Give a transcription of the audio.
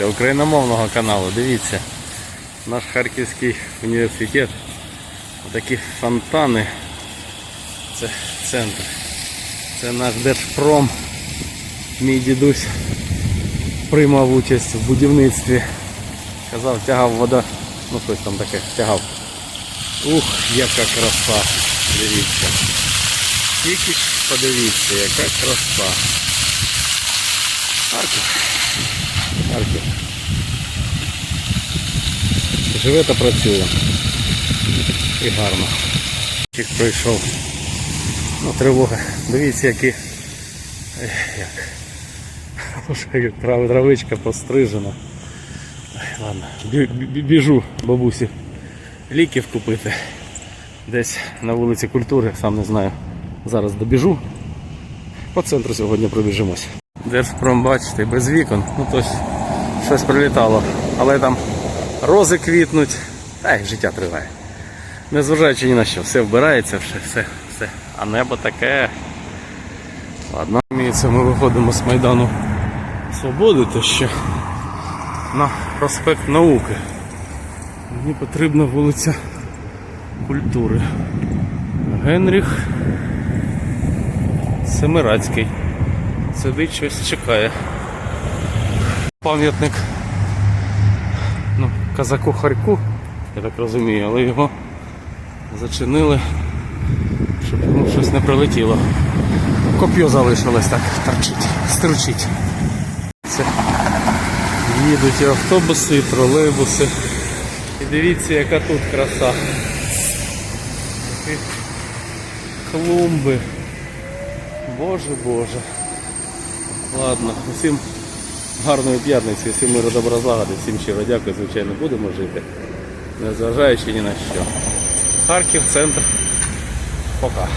для україномовного каналу. Дивіться, наш Харківський університет. Такі фонтани. Це центр. Це наш Держпром. Мій дідусь приймав участь в будівництві. Казав, тягав вода. Ну щось там таке тягав. Ух, яка краса. Дивіться. Тільки подивіться, яка краса. Харків. Харків. Живе та працює. І гарно. Чик пройшов. Ну, тривога. Дивіться, які. Як. Травичка пострижена. Ладно, бі- бі- біжу бабусі ліків купити. Десь на вулиці культури, сам не знаю. Зараз добіжу. По центру сьогодні пробіжимось. Держпром, бачите, без вікон. Ну тось щось прилітало. Але там рози квітнуть. Та й життя триває. Незважаючи ні на що, все вбирається, все, все, все. А небо таке. Ладно, ми виходимо з Майдану Свободи, то ще на проспект науки. Мені потрібна вулиця культури. Генріх Семирацький. Сидить щось чекає. Пам'ятник ну, казаку Харьку, я так розумію, але його зачинили, щоб йому щось не прилетіло. Коп'ю залишилось так, торчить, стручить. Це їдуть і автобуси, і тролейбуси. І дивіться, яка тут краса. Такі клумби. Боже Боже. Ладно, усім гарної п'ятниці, всім миру добра всім щиро дякую, звичайно, будемо жити. Незважаючи ні на що. Харків, центр. Пока.